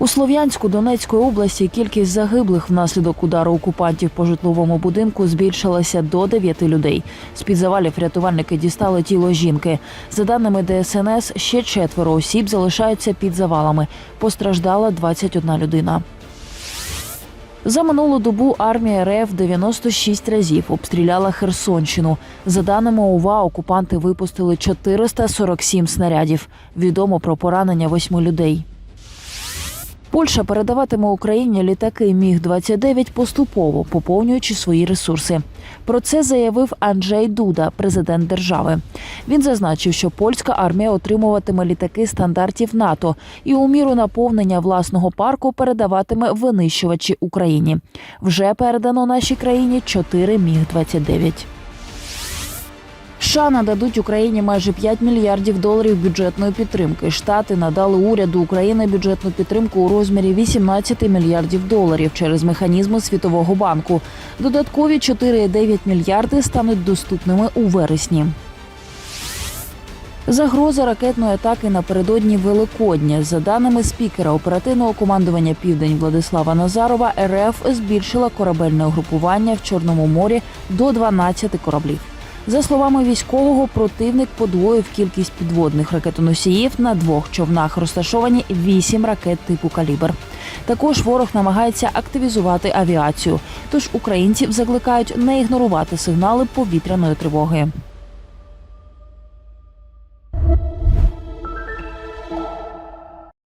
У Слов'янську Донецької області кількість загиблих внаслідок удару окупантів по житловому будинку збільшилася до 9 людей. З під завалів рятувальники дістали тіло жінки. За даними ДСНС, ще четверо осіб залишаються під завалами. Постраждала 21 людина. За минулу добу армія РФ 96 разів обстріляла Херсонщину. За даними ОВА, окупанти випустили 447 снарядів. Відомо про поранення восьми людей. Польща передаватиме Україні літаки Міг 29 поступово, поповнюючи свої ресурси. Про це заявив Анджей Дуда, президент держави. Він зазначив, що польська армія отримуватиме літаки стандартів НАТО і у міру наповнення власного парку передаватиме винищувачі Україні. Вже передано нашій країні 4 Міг 29 США нададуть Україні майже 5 мільярдів доларів бюджетної підтримки. Штати надали уряду України бюджетну підтримку у розмірі 18 мільярдів доларів через механізми Світового банку. Додаткові 4,9 мільярди стануть доступними у вересні. Загроза ракетної атаки напередодні Великодня. За даними спікера оперативного командування Південь Владислава Назарова, РФ збільшила корабельне угрупування в Чорному морі до 12 кораблів. За словами військового, противник подвоїв кількість підводних ракетоносіїв на двох човнах розташовані вісім ракет типу калібр. Також ворог намагається активізувати авіацію. Тож українців закликають не ігнорувати сигнали повітряної тривоги.